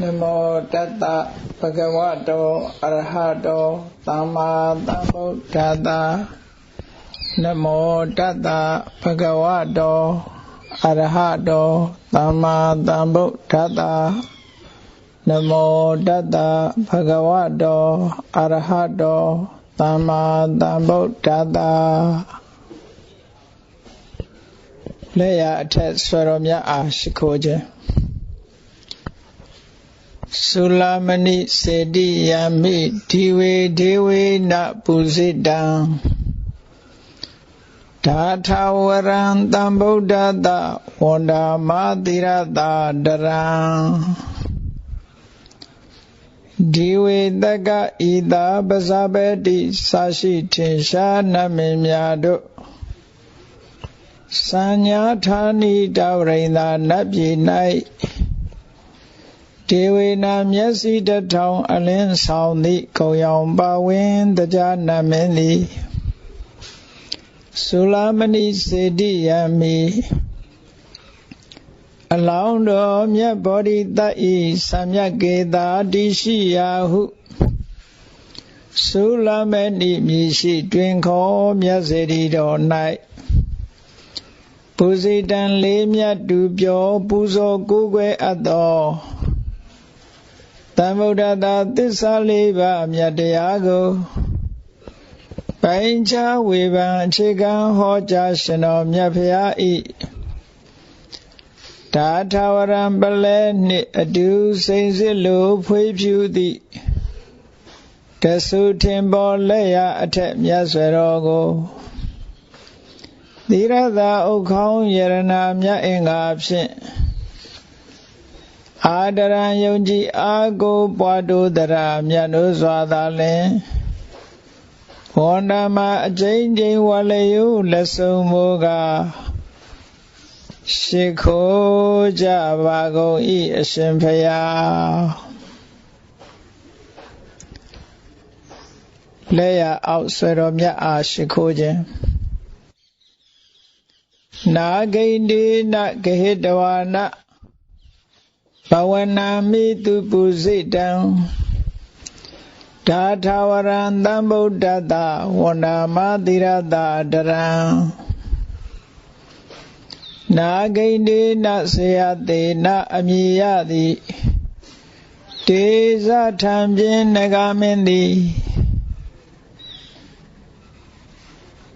နမောတတ္တဗဂဝတောအရဟတောသမ္မာသမ္ဗုဒ္ဓတ္တနမောတတ္တဗဂဝတောအရဟတောသမ္မာသမ္ဗုဒ္ဓတ္တနမောတတ္တဗဂဝတောအရဟတောသမ္မာသမ္ဗုဒ္ဓတ္တလက်ရအထက်ဆွေတော်မြတ်အားရှိခိုးခြင်း သုလမဏိစေတိယမိဒီဝေဒေဝေနပုဇိတံဒါထဝရံတံဗုဒ္ဓတဝန္ဒာမတိရတာတရံဒီဝေတကဤသာပဇာပတိသာရှိထင်ရှားနမင်းများတို့စัญญာဌာနိတဝရိန္ဒာနတ်ပြည်၌ ဒေဝေနာမျက်စိတထောင်အလင်းဆောင်သည့်ကုံရောင်ပါဝင်တရားနာမင်းသည်သုလာမဏိစေတိယမိအလောင်းတော်မြတ်ဗောဓိတဤသမြတ်ကေတာတိရှိရာဟုသုလာမဏိမြည်ရှိတွင်ခေါ်မြတ်စေတီတော်၌ပူဇိတံလေးမြတ်တူပြောပူဇော်ကိုးကွယ်အပ်သော သမ္ဗုဒ္ဓတာသစ္စာလေးပါးမြတ်တရားကိုပိုင်ချဝေဖန်အခြေခံဟောကြားရှင်တော်မြတ်ဖရာဤဒါထဝရံပလဲနှင့်အတူစိန်စစ်လိုဖွေးဖြူသည့်တဆုထင်ပေါ်လက်ရအထက်မြတ်ဆွေတော်ကိုသီရသာဥခေါင်းယရနာမြတ်အင်္ဂါဖြင့် အာဒရံယုံကြည်အာကိုပွားတို့တရာမြတ်တို့စွာသာလင်ဝန္ဒမအကျဉ်းချင်းဝလယုလက်ဆုံးမိုးကရှိခိုးကြပါကုန်ဤအရှင်ဖျားလက်ရအောက်ဆွေတော်မြတ်အားရှိခိုးခြင်းနာဂိန္ဒီနဂဟိတဝါန ဘဝနာမိတုပုစိတံဒါထဝရံသံဗုဒ္ဓတဝန္ဒမသီရတတရံနာဂိန္ဒေနဆေယတေနအမိယတိတေဇထံပြင်းနဂမင်းသည်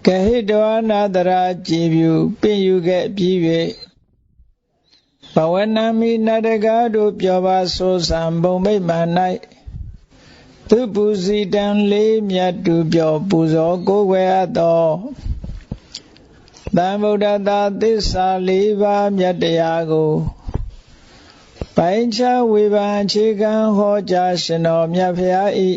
ကဟိတဝနာတရာကြည်ပြုပင်ယူခဲ့ပြီး၍ ဘဝနာမိနတကားတို့ပြောပါဆိုဆံဘုံမိတ်မှန်၌သူပူစီတံလေးမြတ်တူပြောပူဇော်ကိုယ်ွယ်အပ်သောသံဗုဒ္ဓသာသစ္စာလေးပါးမြတ်တရားကိုပိုင်းခြားဝေဖန်အခြေခံဟောကြားရှင်တော်မြတ်ဖရာဤ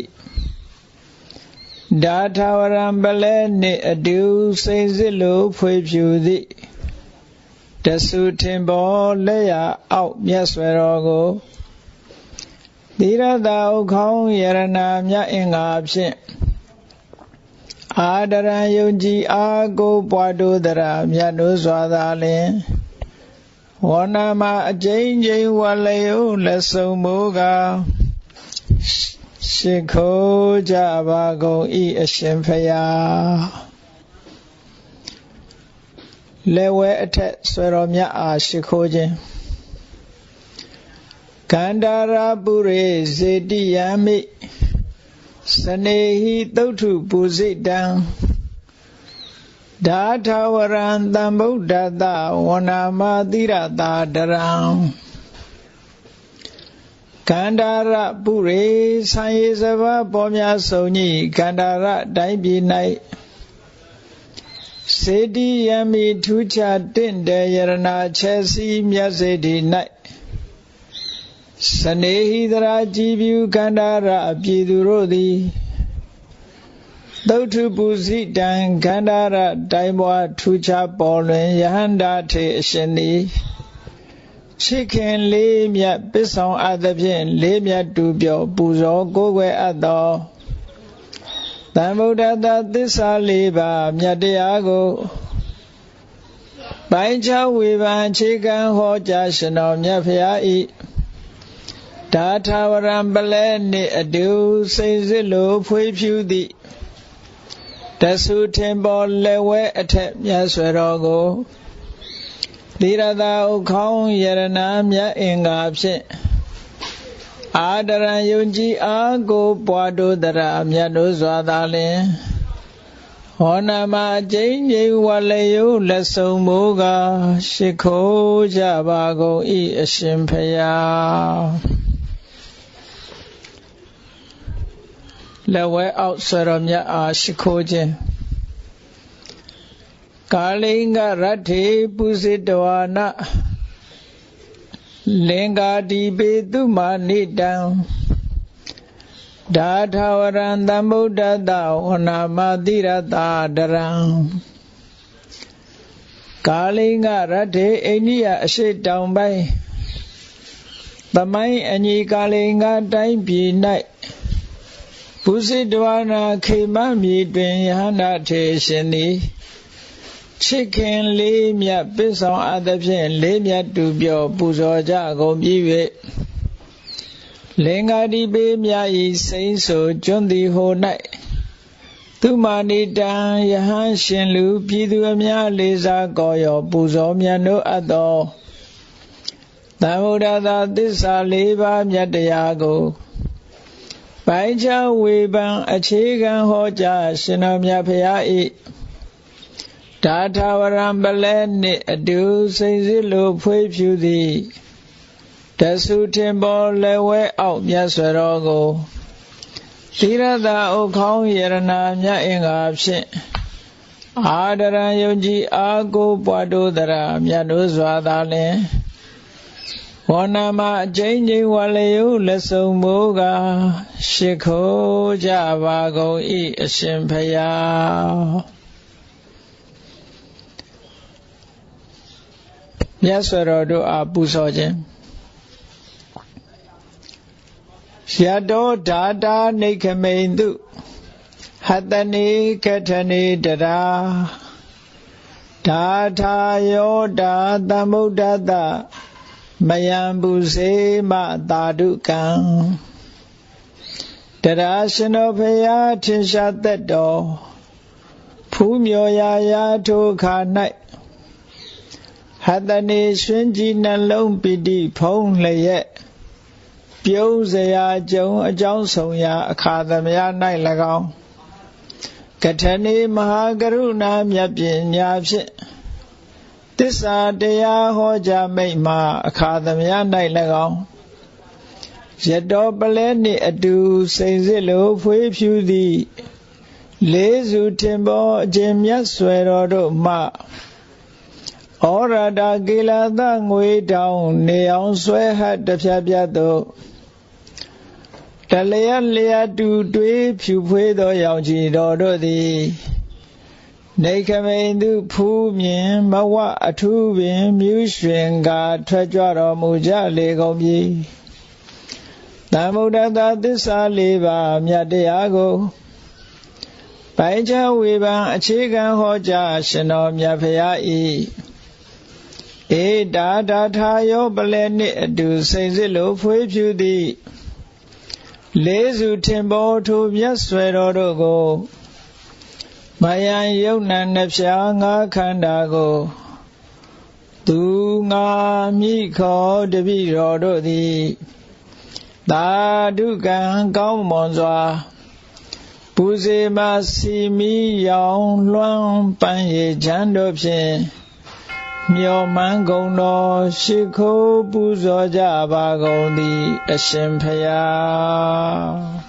ဒါထဝရံပလဲနှင့်အတူစိတ်စစ်လိုဖွေဖြူသည့် တဆုထင်ပေါ်လက်ရအောက်မြတ်ဆွေတော်ကိုသီရတာဥခေါင်းယရနာမြတ်အင်္ဂါဖြင့်အာဒရံယုံကြည်အာကိုပွားတို့တရာမြတ်တို့စွာသာလင်ဝန္နာမအကျဉ်းချင်းဝလယုလက်ဆုံးမူကားရှိခိုးကြပါကုန်ဤအရှင်ဖယား လက်ဝဲအထက်ဆွေတော်မြတ်အားရှိခိုးခြင်းကန္တာရာပုရိဇေတိယမိစနေဟိသုတ်ထုပူစိတံဒါထဝရံတံဗုဒ္ဓတဝနာမတိရတာတရံကန္တာရပုရိဆံရေစဘာပေါ်များဆုံးကြီးကန္တာရတိုင်းပြည်၌ စေတီယမိထူးခြားတင့်တယ်ယရနာချက်စီမြတ်စေတီ၌စနေဟိတရာကြည်ပြူကန္တာရအပြည်သူတို့သည်သုတ်ထုပုစိတံခန္ဓာရတိုင်းပွားထူးခြားပေါ်လွင်ယဟန္တာထေအရှင်သည်ချစ်ခင်လေးမြတ်ပစ္ဆောင်အပ်သဖြင့်လေးမြတ်တူပြောပူဇော်ကိုးကွယ်အပ်သော သံဗုဒ္ဓတသစ္စာလေးပါးမြတ်တရားကိုပိုင်းခြားဝေဖန်အခြေခံဟောကြားရှင်တော်မြတ်ဖရာဤဒါထာဝရံပလဲနှင့်အတူစိတ်စစ်လိုဖွေးဖြူသည့်တဆုထင်ပေါ်လက်ဝဲအထက်မြတ်ဆွေတော်ကိုသီရသာဥခေါင်းယရနာမြတ်အင်္ဂါဖြင့် အာဒရံယုံကြည်အားကိုပွားတို့တရာမြတ်တို့စွာသာလင်ဟောနာမအကျဉ်းကြီးဝလယုလက်ဆုံမိုးကရှိခိုးကြပါကုန်ဤအရှင်ဖယားလက်ဝဲအောက်ဆွေတော်မြတ်အားရှိခိုးခြင်းကာလိင်္ဂရတ္ထေပုစိတဝါန လင်္ကာတိပေတုမာနိတံဒါထဝရံသမ္ဗုဒ္ဓတဝနာမတိရတာဒရံကာလိင်္ဂရတ္ထေအိန္ဒိယအရှိတောင်ပိုင်းသမိုင်းအညီကာလိင်္ဂတိုင်းပြည်၌ပုစိတဝနာခေမမြေတွင်ယဟန္တာထေရှင်သည် ချစ်ခင်လေးမြတ်ပစ္ဆောင်အသဖြင့်လေးမြတ်တူပြောပူဇော်ကြကုန်ပြီး၍လင်္ကာတိပေမြတ်ဤစိမ့်ဆိုကျွန်းသည်ဟို၌သူမာနိတံယဟန်ရှင်လူပြည်သူအများလေးစားကောရောပူဇော်မြတ်တို့အပ်သောသံဃာသာသစ္စာ၄ပါးမြတ်တရားကိုပိုင်းခြားဝေဖန်အခြေခံဟောကြားရှင်တော်မြတ်ဖရာ၏ ဒါထာဝရံပလဲနှင့်အတူစိတ်စစ်လိုဖွေးဖြူသည်တဆုထင်ပေါ်လက်ဝဲအောက်မြတ်စွာတော်ကိုသီရတာဥခေါင်းယရနာမြတ်အင်္ဂါဖြင့်အာဒရံယုံကြည်အာကိုပွားတို့တရာမြတ်တို့စွာသာလင်ဝဏမအကျဉ်းချင်းဝလယုလက်ဆုံမိုးကရှိခိုးကြပါကုန်ဤအရှင်ဖယား မြတ်စွာတော်တို့အားပူဇော်ခြင်းရတောဓာတာနေခမိန်တုဟတနေကထနေတရာဓာထာယောဓာသမုဒ္ဒတမယံပုစေမသာဓုကံတရာရှင်တော်ဖရာထင်ရှားသက်တော်ဖူးမြော်ရာရာထိုခါ၌ ဟတနေရွှင်ကြည်နှလုံးပိတိဖုံးလျက်ပြုံးစရာကြုံအကြောင်းဆောင်ရာ အခါသမယ၌၎င်းကထနေမဟာကရုဏာမြတ်ပညာဖြင့်သစ္စာတရားဟောကြားမိတ်မှာအခါသမယ၌၎င်းရတောပလဲနှင့်အတူစိန်စစ်လိုဖွေးဖြူသည် လေးစုထင်ပေါ်အကျင့်မြတ်ဆွေတော်တို့မှ ဩရတာကေလသငွေတောင်နေအောင်ဆွဲဟတ်တဖြတ်ဖြတ်သို့တလျက်လျက်တူတွေးဖြူဖွေးသောရောင်ကြည်တော်တို့သည်နေခမိန်သူဖူးမြင်မဝအထူးပင်မြူးရွှင်ကထွက်ကြွတော်မူကြလေကုန်ပြီသမုဒ္ဒတာသစ္စာလေးပါးမြတ်တရားကိုပိုင်းခြားဝေဖန်အခြေခံဟောကြားရှင်တော်မြတ်ဖရာ၏ ဧတာဒါထာယောပလဲနှင့်အတူစိန်စစ်လိုဖွေးဖြူသည်လေးစုထင်ပေါ်ထိုမြတ်ဆွေတော်တို့ကိုမယံယုံနာနှဖျားငါခန္ဓာကိုသူငါမိခောတပိတော်တို့သည်သာဓုကံကောင်းမွန်စွာပူဇေမစီမီရောင်လွှမ်းပန်းရချမ်းတို့ဖြင့် မျောမှန်းကုန်တော်ရှိခိုးပူဇော်ကြပါကုန်သည် အရှင်ဖျား